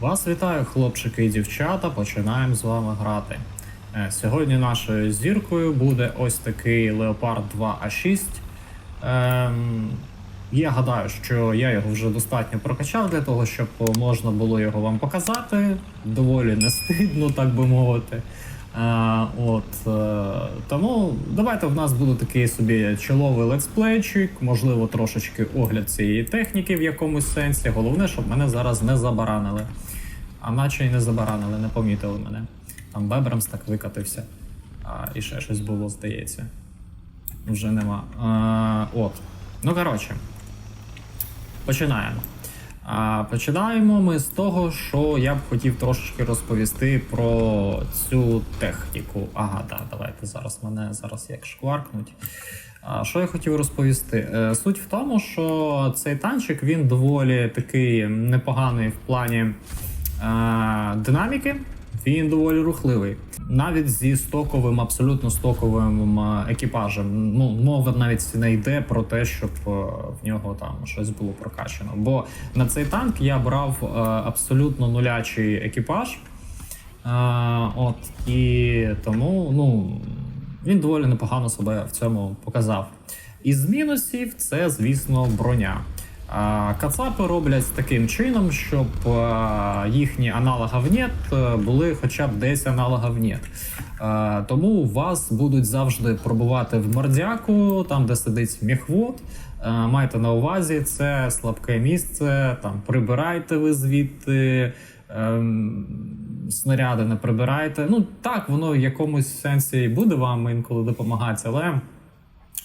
Вас вітаю, хлопчики і дівчата. Починаємо з вами грати. Е, Сьогодні нашою зіркою буде ось такий Leopard 2A6. Ем, я гадаю, що я його вже достатньо прокачав для того, щоб можна було його вам показати. Доволі не стидно, так би мовити. Е, от, е, тому давайте в нас буде такий собі чоловий летсплейчик, можливо, трошечки огляд цієї техніки в якомусь сенсі. Головне, щоб мене зараз не забаранили. А наче й не забаранили, не помітили мене. Там Бебрамс так викатився. А, і ще щось було, здається. Вже нема. А, от. Ну, коротше. Починаємо. А, починаємо ми з того, що я б хотів трошечки розповісти про цю техніку. Ага, так, давайте зараз мене зараз як шкваркнуть. А, що я хотів розповісти? Е, Суть в тому, що цей танчик він доволі такий непоганий в плані е, динаміки. Він доволі рухливий. Навіть зі стоковим, абсолютно стоковим екіпажем. Ну, мова навіть не йде про те, щоб е, в нього там щось було прокачано. Бо на цей танк я брав е, абсолютно нулячий екіпаж. Е, от, і тому ну, він доволі непогано себе в цьому показав. Із мінусів це, звісно, броня. Кацапи роблять таким чином, щоб їхні аналогів нет е, були хоча б десь аналогів нет. Тому вас будуть завжди пробувати в мордяку, там де сидить міхвод. Майте на увазі, це слабке місце. Там прибирайте ви звідти. ем, Снаряди не прибирайте. Ну так, воно в якомусь сенсі буде вам інколи допомагати, але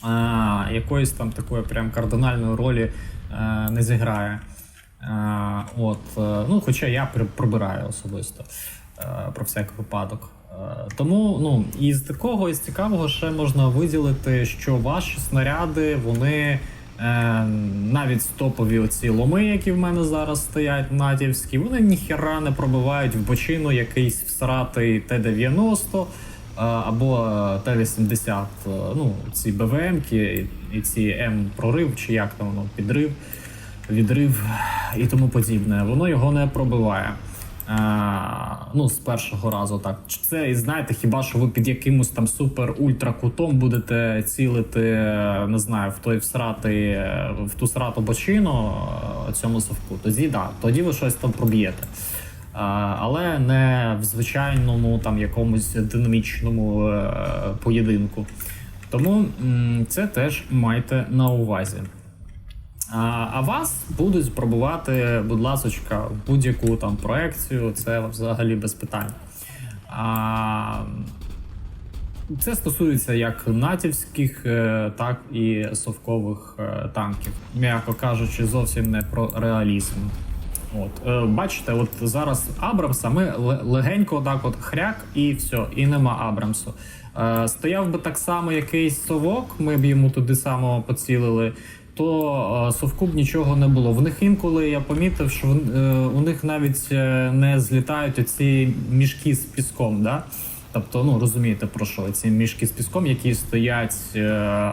а, якоїсь там такої прям кардинальної ролі е, не зіграє. Е, от, е, ну, хоча я при- пробираю особисто е, про всяк випадок. Тому ну, із такого, із цікавого ще можна виділити, що ваші снаряди, вони навіть топові оці ломи, які в мене зараз стоять натівські, вони ніхіра не пробивають в бочину якийсь всратий Т-90 е, або е, Т-80, е, ну, ці БВМ-ки і ці М-прорив, чи як там воно, підрив, відрив і тому подібне. Воно його не пробиває. А, ну, з першого разу так. Це, і знаєте, хіба що ви під якимось там супер-ультра кутом будете цілити, е, не знаю, в той всратий, е, в ту срату бочину е, цьому совку, тоді да, тоді ви щось там проб'єте. Але не в звичайному там якомусь динамічному е, поєдинку. Тому це теж майте на увазі. А, вас будуть пробувати, будь ласочка, в будь-яку там проекцію, це взагалі без питань. А, це стосується як натівських, е, так і совкових е, танків. М'яко кажучи, зовсім не про реалізм. От, е, бачите, от зараз Абрамса ми ле- легенько так от хряк і все, і нема Абрамсу. Е, стояв би так само якийсь совок, ми б йому туди само поцілили, то е, совку б нічого не було. В них інколи я помітив, що вон- е, у них навіть е, не злітають оці мішки з піском. Да? Тобто, ну розумієте про що ці мішки з піском, які стоять е,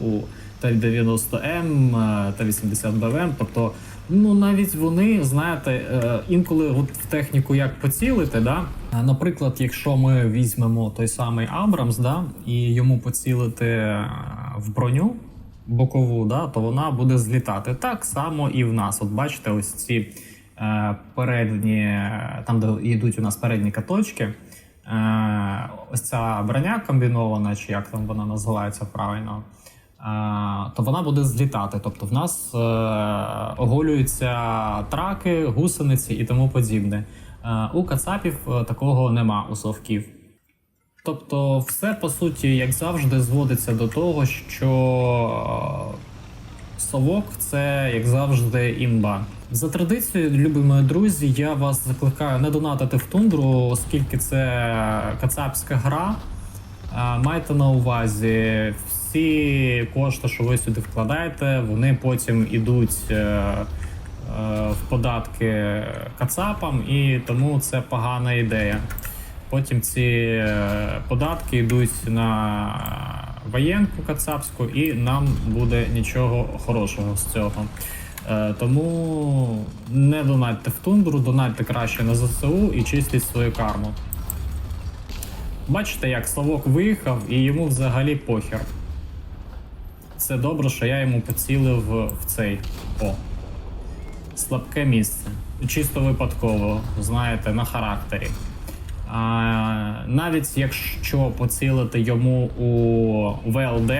у Т-90М та 80 БВМ. Тобто, ну навіть вони, знаєте, е, інколи от в техніку як поцілити, да? Наприклад, якщо ми візьмемо той самий Абрамс, да, і йому поцілити е, в броню бокову, да, то вона буде злітати. Так само і в нас. От бачите, ось ці е, передні, е, там, де йдуть у нас передні каточки. Е, ось ця броня комбінована, чи як там вона називається правильно, то вона буде злітати. Тобто в нас е, оголюються траки, гусениці і тому подібне. Е, у кацапів е, такого нема у совків. Тобто, все по суті, як завжди, зводиться до того, що е, совок це як завжди імба. За традицією, любі мої друзі, я вас закликаю не донатити в тундру, оскільки це кацапська гра. Е, Майте на увазі, всі кошти, що ви сюди вкладаєте, вони потім ідуть е, е, в податки кацапам, і тому це погана ідея. Потім ці е, податки йдуть на воєнку кацапську, і нам буде нічого хорошого з цього. Тому не донатьте в тундру, донатьте краще на ЗСУ і чистіть свою карму. Бачите, як Славок виїхав і йому взагалі похер. Це добре, що я йому поцілив в цей. О. Слабке місце. Чисто випадково, знаєте, на характері. А, навіть якщо поцілити йому у ВЛД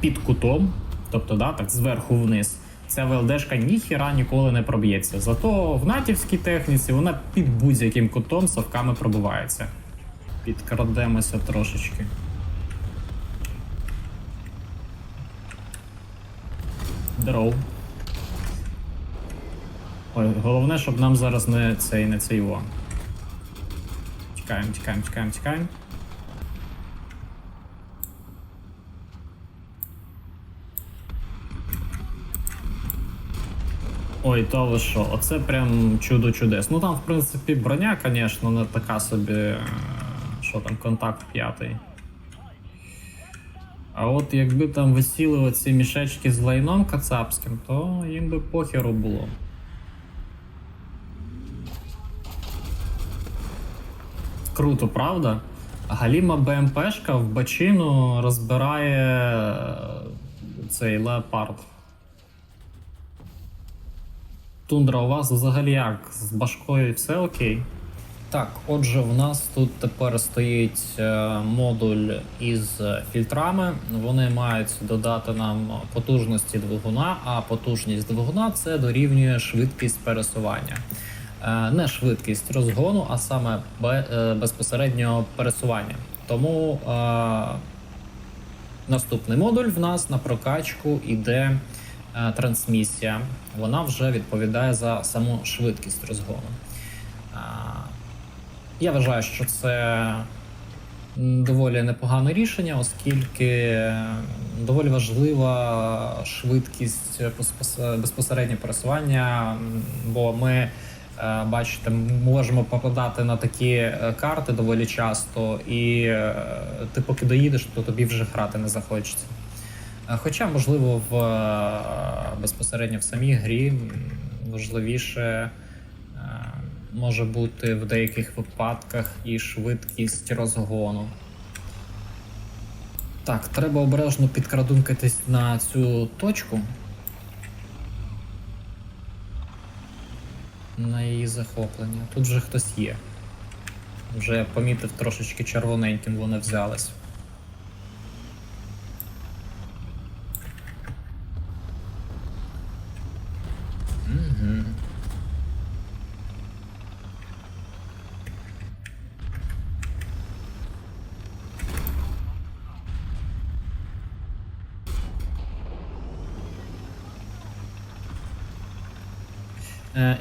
під кутом, тобто да, так зверху вниз, ця ВЛДшка ніхіра ніколи не проб'ється. Зато в натівській техніці вона під будь-яким кутом совками пробивається. Підкрадемося трошечки. Здоров. Ой, головне, щоб нам зараз не цей не цей о. Тікаємо, тікаємо, тікаємо, тікаємо. Ой, то ви що, оце прям чудо чудес. Ну там, в принципі, броня, звісно, не така собі. е, Що там, контакт п'ятий. А от якби там висіли оці мішечки з лайном кацапським, то їм би похеру було. Круто, правда? Галіма БМПшка в бачину розбирає е, цей леопард. Тундра, у вас взагалі як? З башкою все окей? Так, отже, в нас тут тепер стоїть е, модуль із фільтрами. Вони мають додати нам потужності двигуна, а потужність двигуна це дорівнює швидкість пересування. Е, Не швидкість розгону, а саме е, безпосереднього пересування. Тому е, наступний модуль в нас на прокачку іде е, трансмісія. Вона вже відповідає за саму швидкість розгону. Я вважаю, що це доволі непогане рішення, оскільки доволі важлива швидкість безпосереднього пересування, бо ми. е, Бачите, можемо попадати на такі е, карти доволі часто, і е, ти поки доїдеш, то тобі вже грати не захочеться. Хоча, можливо, в безпосередньо в самій грі важливіше може бути в деяких випадках і швидкість розгону. Так, треба обережно підкрадункатись на цю точку. На її захоплення. Тут вже хтось є. Вже помітив трошечки червоненьким вони взялись. Угу.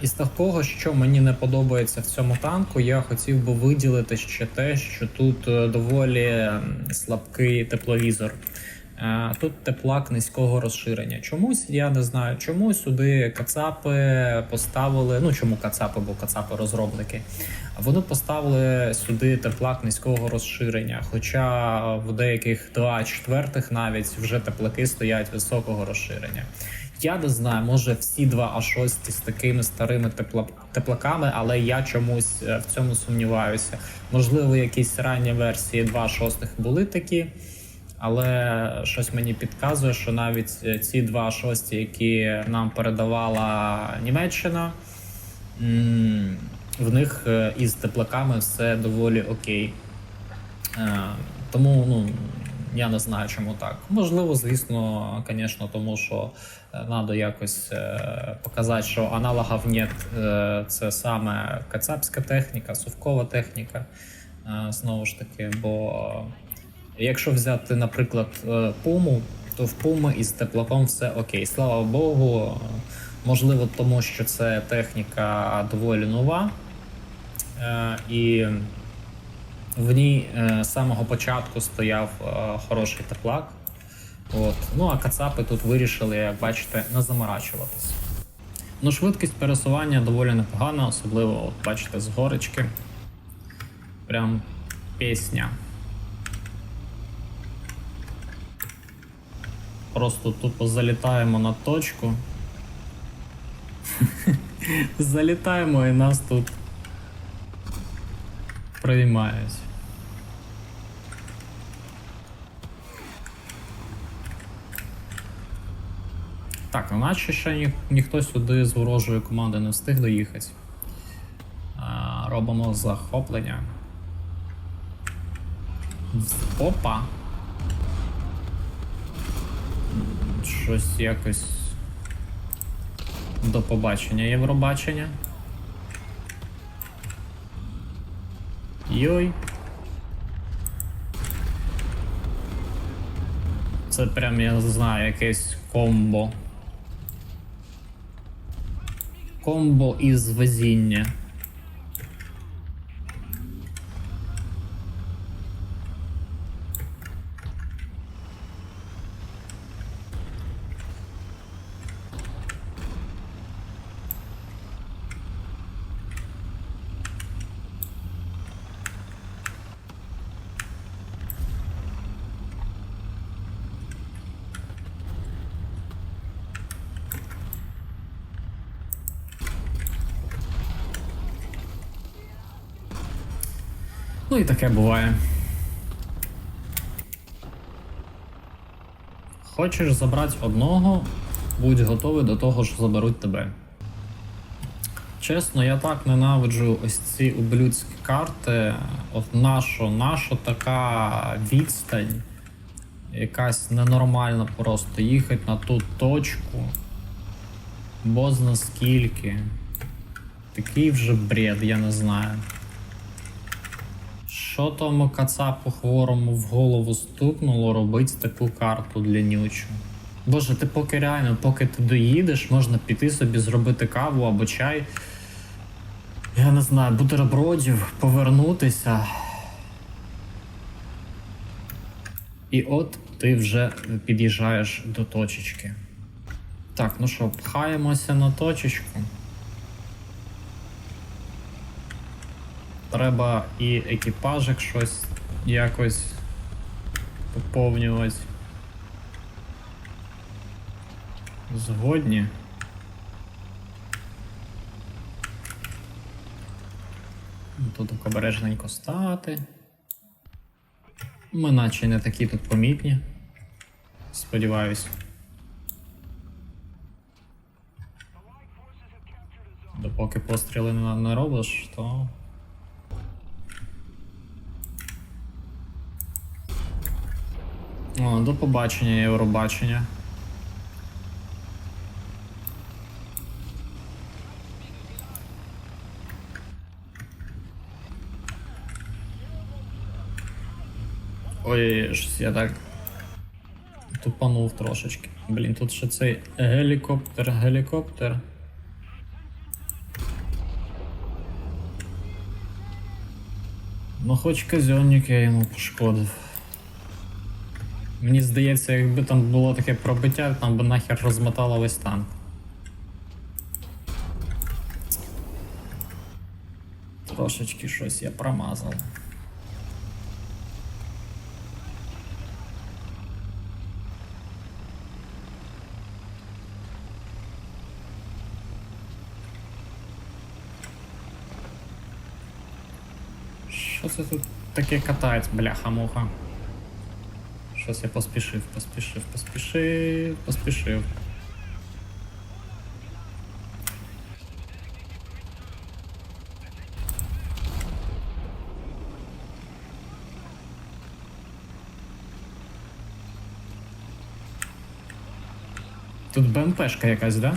Із такого, що мені не подобається в цьому танку, я хотів би виділити ще те, що тут е, доволі слабкий тепловізор. Е, Тут теплак низького розширення. Чомусь я не знаю, чому сюди кацапи поставили. Ну чому кацапи, бо кацапи розробники. Вони поставили сюди теплак низького розширення. Хоча в деяких 2 четвертих навіть вже теплаки стоять високого розширення. Я не знаю, може всі два А6 з такими старими теплаками, але я чомусь е, в цьому сумніваюся. Можливо, якісь ранні версії 2.6 були такі, але щось мені підказує, що навіть е, ці 2.6, які нам передавала Німеччина, в них е, із теплаками все доволі окей. Тому ну, я не знаю, чому так. Можливо, звісно, звісно, тому що треба якось е, показати, що аналогів нет. Е, Це саме кацапська техніка, совкова техніка. Е, Знову ж таки, бо якщо взяти, наприклад, пуму, то в пуми із теплаком все окей. Слава Богу. Можливо, тому що це техніка доволі нова. І в ній е, з самого початку стояв е, хороший теплак. От. Ну а кацапи тут вирішили, як бачите, не заморачуватись. Ну, швидкість пересування доволі непогана, особливо, от, бачите, з горочки. Прям пісня. Просто тупо залітаємо на точку. Залітаємо і нас тут приймають. Так, ну наче ще ні, ніхто сюди з ворожої команди не встиг доїхати. А, робимо захоплення. Опа. Щось якось. До побачення, Євробачення. Йой. Це прям, я знаю, якесь комбо. Комбо із везіння. Ну і таке буває. Хочеш забрати одного, будь готовий до того, що заберуть тебе. Чесно, я так ненавиджу ось ці ублюдські карти. От наша, наша така відстань. Якась ненормальна просто їхати на ту точку. Бозна скільки. Такий вже бред, я не знаю. Що тому кацапу хворому в голову стукнуло робить таку карту для нючу? Боже, ти поки реально, поки ти доїдеш, можна піти собі зробити каву або чай. Я не знаю, бутербродів, повернутися. І от ти вже під'їжджаєш до точечки. Так, ну що, пхаємося на точечку. Треба і екіпажик щось якось поповнювати. Згодні. Тут обережненько стати. Ми наче не такі тут помітні. Сподіваюсь. Допоки постріли не робиш, то. О, до побачення, Євробачення. Ой, щось я так тупанув трошечки. Блін, тут ще цей гелікоптер, гелікоптер. Ну, хоч казьонник я йому пошкодив. Мені здається, якби там було таке пробиття, там би нахер розмотало весь танк. Трошечки щось я промазав. Що це тут таке катається, бляха-муха? Щось я поспішив, поспішив, поспішив, поспішив. Тут БМПшка якась, да?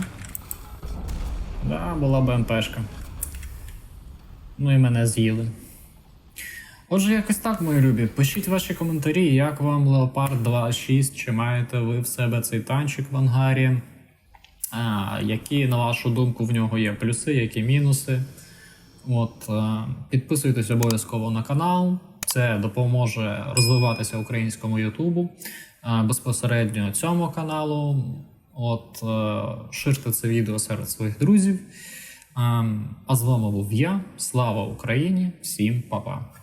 Да, була БМПшка. Ну і мене з'їли. Отже, якось так, мої любі. Пишіть ваші коментарі, як вам Leopard 2.6, чи маєте ви в себе цей танчик в ангарі. А, які, на вашу думку, в нього є плюси, які мінуси. От, е, підписуйтесь обов'язково на канал. Це допоможе розвиватися українському Ютубу е, безпосередньо цьому каналу. От, е, ширте це відео серед своїх друзів. Ем, А з вами був я. Слава Україні! Всім па-па!